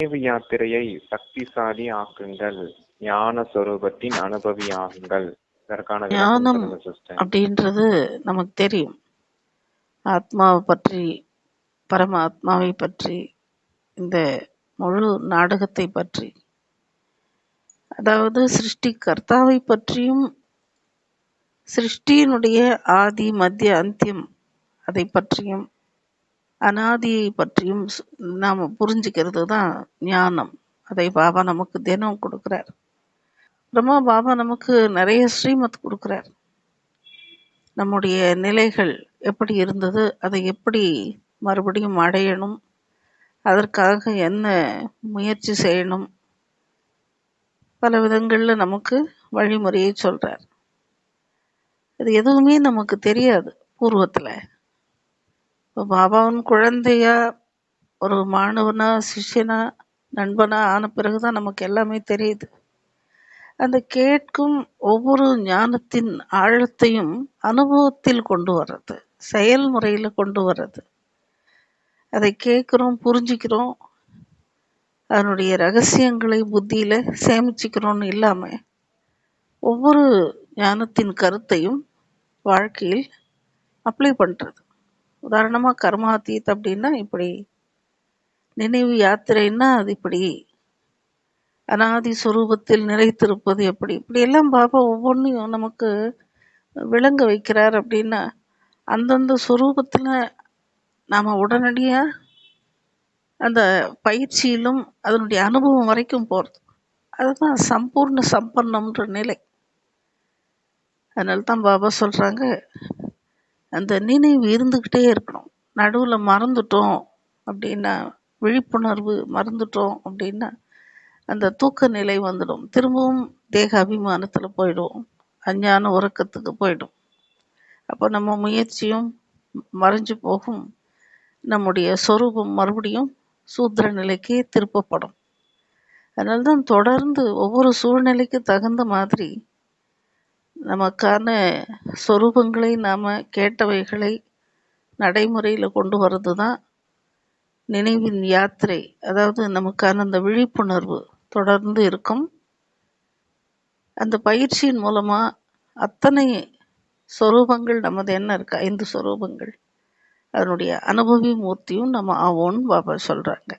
நினைவு யாத்திரையை சக்திசாலி ஆக்குங்கள். ஞான சொரூபத்தின் அனுபவியாகுங்கள். இதற்கான விளக்கம் ஞானம் அப்படின்றது நமக்கு தெரியும். ஆத்மாவை பற்றி பரமாத்மாவை பற்றி இந்த முழு நாடகத்தை பற்றி. அதாவது சிருஷ்டி கர்த்தாவை பற்றியும் சிருஷ்டியினுடைய ஆதி மத்திய அந்தியம் அதை பற்றியும் அனாதியை பற்றியும் நாம் புரிஞ்சுக்கிறது தான் ஞானம். அதை பாபா நமக்கு தினம் கொடுக்குறார். பிரம்மா பாபா நமக்கு நிறைய ஸ்ரீமத் கொடுக்குறார். நம்முடைய நிலைகள் எப்படி இருந்தது அதை எப்படி மறுபடியும் அடையணும் அதற்காக என்ன முயற்சி செய்யணும் பல விதங்களில் நமக்கு வழிமுறையை சொல்கிறார் இது எதுவுமே நமக்கு தெரியாது பூர்வத்தில். இப்போ பாபாவின் குழந்தையா ஒரு மாணவனா சிஷ்யனா நண்பனா ஆன பிறகுதான் நமக்கு எல்லாமே தெரியுது. அந்த கேட்கும் ஒவ்வொரு ஞானத்தின் ஆழத்தையும் அனுபவத்தில் கொண்டு வர்றது செயல்முறையில் கொண்டு வர்றது. அதை கேட்குறோம் புரிஞ்சுக்கிறோம். அதனுடைய ரகசியங்களை புத்தியில் சேமிச்சுக்கிறோன்னு இல்லாமல் ஒவ்வொரு ஞானத்தின் கருத்தையும் வாழ்க்கையில் அப்ளை பண்ணுறது உதாரணமா கர்மாத்தீத் அப்படின்னா இப்படி நினைவு யாத்திரைன்னா அது இப்படி அனாதி சுரூபத்தில் நிறைத்திருப்பது எப்படி? இப்படி எல்லாம் பாபா ஒவ்வொன்றையும் நமக்கு விளங்க வைக்கிறார் அப்படின்னா அந்தந்த சுரூபத்தில் நாம் உடனடியாக அந்த பயிற்சியிலும் அதனுடைய அனுபவம் வரைக்கும் போகிறது அதுதான் சம்பூர்ண சம்பன்னம்ன்ற நிலை. அதனால தான் பாபா சொல்கிறாங்க அந்த நினைவு இருந்துக்கிட்டே இருக்கணும். நடுவில் மறந்துட்டோம் அப்படின்னா விழிப்புணர்வு மறந்துட்டோம் அப்படின்னா அந்த தூக்க நிலை வந்துடும். திரும்பவும் தேக அபிமானத்தில் போயிடும் அஞ்ஞான உறக்கத்துக்கு போயிடும். அப்போ நம்ம முயற்சியும் மறைஞ்சு போகும். நம்முடைய சொரூபம் மறுபடியும் சூத்திர நிலைக்கே திருப்பப்படும். அதனால தான் தொடர்ந்து ஒவ்வொரு சூழ்நிலைக்கு தகுந்த மாதிரி நமக்கான சொரூபங்களை நாம் கேட்டவைகளை நடைமுறையில் கொண்டு வர்றது தான் நினைவின் யாத்திரை. அதாவது நமக்கான அந்த விழிப்புணர்வு தொடர்ந்து இருக்கும். அந்த பயிற்சியின் மூலமாக அத்தனை சொரூபங்கள் நமது என்ன இருக்குது ஐந்து சொரூபங்கள். அதனுடைய அனுபவி மூர்த்தியும் நம்ம ஆவோன்னு பாபா சொல்கிறாங்க